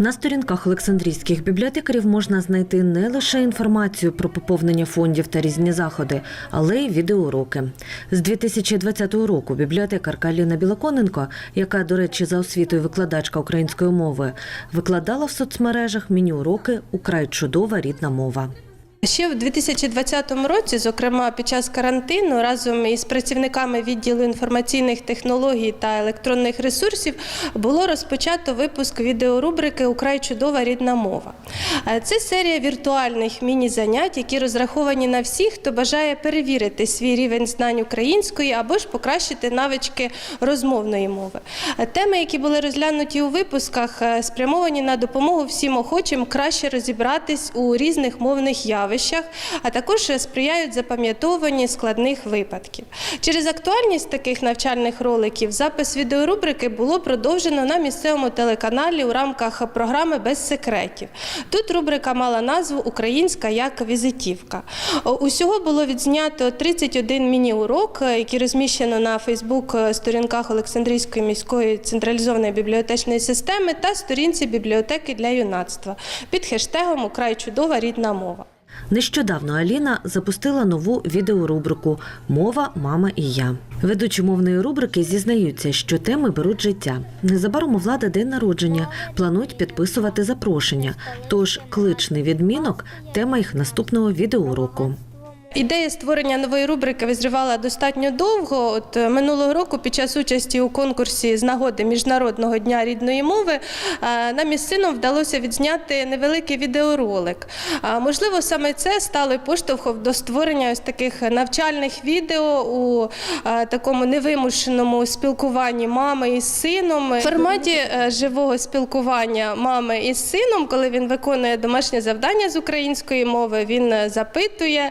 На сторінках Олександрійських бібліотекарів можна знайти не лише інформацію про поповнення фондів та різні заходи, але й відеоуроки. З 2020 року бібліотекарка Аліна Білоконенко, яка, до речі, за освітою викладачка української мови, викладала в соцмережах міні-уроки Украй чудова рідна мова. Ще в 2020 році, зокрема під час карантину, разом із працівниками відділу інформаційних технологій та електронних ресурсів було розпочато випуск відеорубрики Украй чудова рідна мова. Е, Це серія віртуальних міні-занять, які розраховані на всіх, хто бажає перевірити свій рівень знань української або ж покращити навички розмовної мови. Е, Теми, які були розглянуті у випусках, е, спрямовані на допомогу всім охочим краще розібратись у різних мовних явищах, а також сприяють запам'ятовуванні складних випадків. Через актуальність таких навчальних роликів запис відеорубрики було продовжено на місцевому телеканалі у рамках програми Без секретів. Тут рубрика мала назву Українська як візитівка. Усього було відзнято 31 міні-урок, е, які розміщено на Фейсбук-сторінках Олександрійської міської централізованої бібліотечної системи та сторінці бібліотеки для юнацтва під хештегом Украй чудова рідна мова. Нещодавно Аліна запустила нову відеорубрику Мова, мама і я. Ведучі мовної рубрики зізнаються, що теми беруть життя. Незабаром у влади день народження планують підписувати запрошення. Тож кличний відмінок тема їх наступного відеоуроку. Ідея створення нової рубрики визрівала достатньо довго. От е, минулого року, під час участі у конкурсі з нагоди Міжнародного дня рідної мови, е, нам із сином вдалося відзняти невеликий відеоролик. Можливо, саме це стало поштовхом до створення ось таких навчальних відео у е, такому невимушеному спілкуванні мами із сином. В форматі живого спілкування мами із сином, коли він виконує домашнє завдання з української мови, він запитує,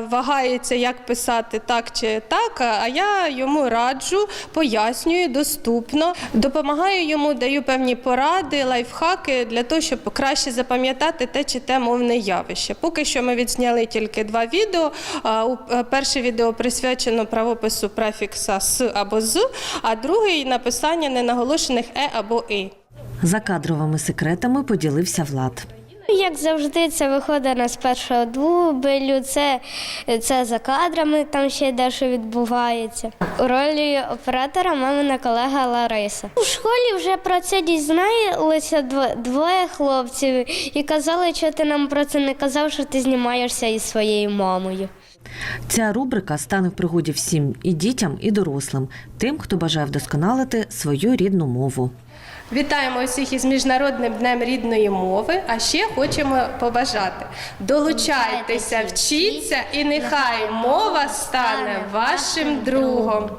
вагається, як писати так чи так. А я йому раджу, пояснюю доступно, допомагаю йому, даю певні поради, лайфхаки для того, щоб краще запам'ятати те чи те мовне явище. Поки що ми відзняли тільки два відео. Е, Перше відео присвячено правопису префікса с або з, а другий написання ненаголошених е або і. За кадровими секретами поділився Влад. Як завжди, це виходить на з першого дублю, це, це за кадрами, там ще дещо відбувається. У ролі оператора мамина колега Лариса. У школі вже про це дізналися двоє хлопців і казали, що ти нам про це не казав, що ти знімаєшся із своєю мамою. Ця рубрика стане в пригоді всім і дітям, і дорослим, тим, хто бажає вдосконалити свою рідну мову. Вітаємо усіх із Міжнародним днем рідної мови. А ще хочемо побажати: долучайтеся, вчіться, і нехай мова стане вашим другом.